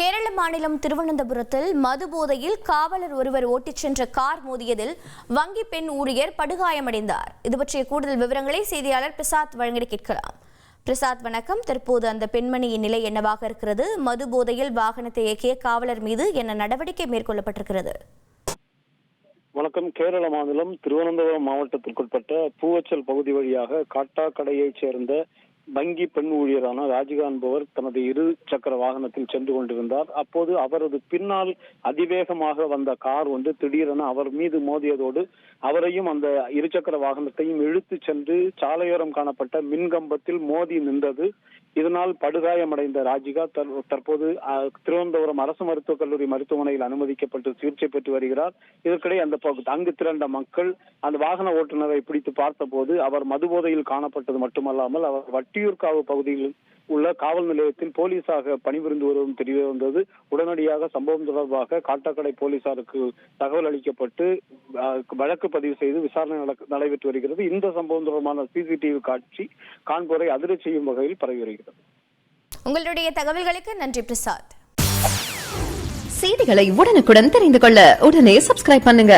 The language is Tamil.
கேரள மாநிலம் திருவனந்தபுரத்தில் மது போதையில் காவலர் ஒருவர் ஓட்டிச் சென்ற கார் மோதியதில் வங்கி பெண் ஊழியர் படுகாயமடைந்தார். இது பற்றிய கூடுதல் விவரங்களை செய்தியாளர் பிரசாத் வழங்கி கேட்கலாம். பிரசாத் வணக்கம். தற்போது அந்த பெண்மணியின் நிலை என்னவாக இருக்கிறது? மது போதையில் வாகனத்தை இயக்கிய காவலர் மீது என்ன நடவடிக்கை மேற்கொள்ளப்பட்டிருக்கிறது? வணக்கம். கேரள மாநிலம் திருவனந்தபுரம் மாவட்டத்திற்குட்பட்ட பூவச்சல் பகுதி வழியாக காட்டாக்கடையைச் சேர்ந்த வங்கி பெண் ஊழியரான ராஜிகா என்பவர் தனது இரு சக்கர வாகனத்தில் சென்று கொண்டிருந்தார். அப்போது அவரது பின்னால் அதிவேகமாக வந்த கார் வந்து திடீரென அவர் மீது மோதியதோடு அவரையும் அந்த இருசக்கர வாகனத்தையும் இழுத்து சென்று சாலையோரம் காணப்பட்ட மின்கம்பத்தில் மோதி நின்றது. இதனால் படுகாயமடைந்த ராஜிகா தற்- தற்போது திருவனந்தபுரம் அரசு மருத்துவக் கல்லூரி மருத்துவமனையில் அனுமதிக்கப்பட்டு சிகிச்சை பெற்று வருகிறார். இதற்கிடையே அந்த பகு- அங்கு திரண்ட மக்கள் அந்த வாகன ஓட்டுநரை பிடித்து பார்த்தபோது அவர் மதுபோதையில் காணப்பட்டது மட்டுமல்லாமல் அவர் வட்டி வட்டியூர்காவு பகுதியில் உள்ள காவல் நிலையத்தில் போலீஸாக பணிபுரிந்து வருவதும் தெரிய வந்தது. உடனடியாக சம்பவம் தொடர்பாக காட்டாக்கடை போலீசாருக்கு தகவல் அளிக்கப்பட்டு வழக்கு பதிவு செய்து விசாரணை நடைபெற்று வருகிறது. இந்த சம்பவம் தொடர்பான சிசிடிவி காட்சி காண்போரை அதிர செய்யும் வகையில் பரவி வருகிறது. உங்களுடைய தகவல்களுக்கு நன்றி பிரசாத். செய்திகளை உடனுக்குடன் தெரிந்து கொள்ள உடனே சப்ஸ்கிரைப் பண்ணுங்க.